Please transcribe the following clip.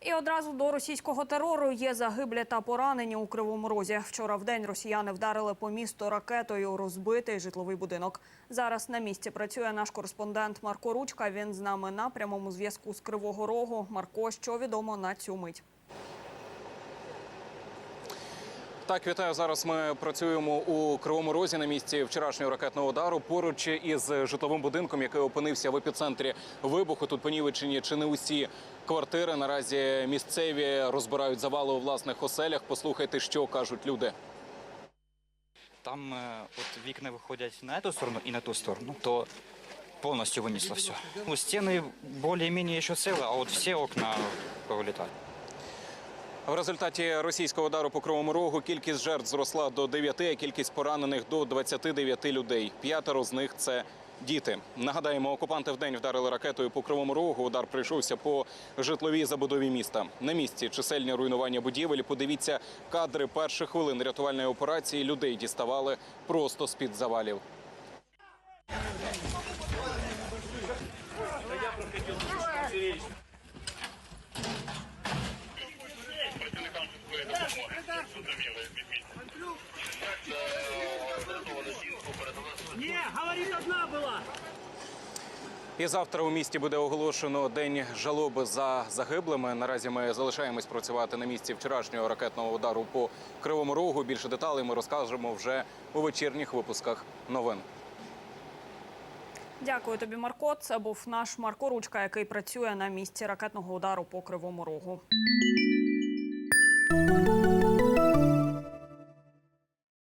І одразу до російського терору є загиблі та поранені у Кривому Розі. Вчора в день росіяни вдарили по місту ракетою, розбитий житловий будинок. Зараз на місці працює наш кореспондент Марко Ручка. Він з нами на прямому зв'язку з Кривого Рогу. Марко, що відомо на цю мить? Так, вітаю. Зараз ми працюємо у Кривому Розі на місці вчорашнього ракетного удару. Поруч із житловим будинком, який опинився в епіцентрі вибуху. Тут понівечені чи не усі квартири. Наразі місцеві розбирають завали у власних оселях. Послухайте, що кажуть люди. Там э, вот вікна виходять на эту сторону і на ту сторону, то повністю винесло все. Ну, стіни більш-менш ще цілі, а от всі окна повилітали. В результаті російського удару по Кривому Рогу кількість жертв зросла до 9, а кількість поранених до 29 людей. П'ятеро з них це діти. Нагадаємо, окупанти вдень вдарили ракетою по Кривому Рогу. Удар прийшовся по житловій забудові міста. На місці чисельні руйнування будівель. Подивіться кадри перших хвилин рятувальної операції. Людей діставали просто з під завалів. Не, говорит, одна была. І завтра у місті буде оголошено день жалоби за загиблими. Наразі ми залишаємось працювати на місці вчорашнього ракетного удару по Кривому Рогу. Більше деталей ми розкажемо вже у вечірніх випусках новин. Дякую тобі, Марко. Це був наш Марко Ручка, який працює на місці ракетного удару по Кривому Рогу.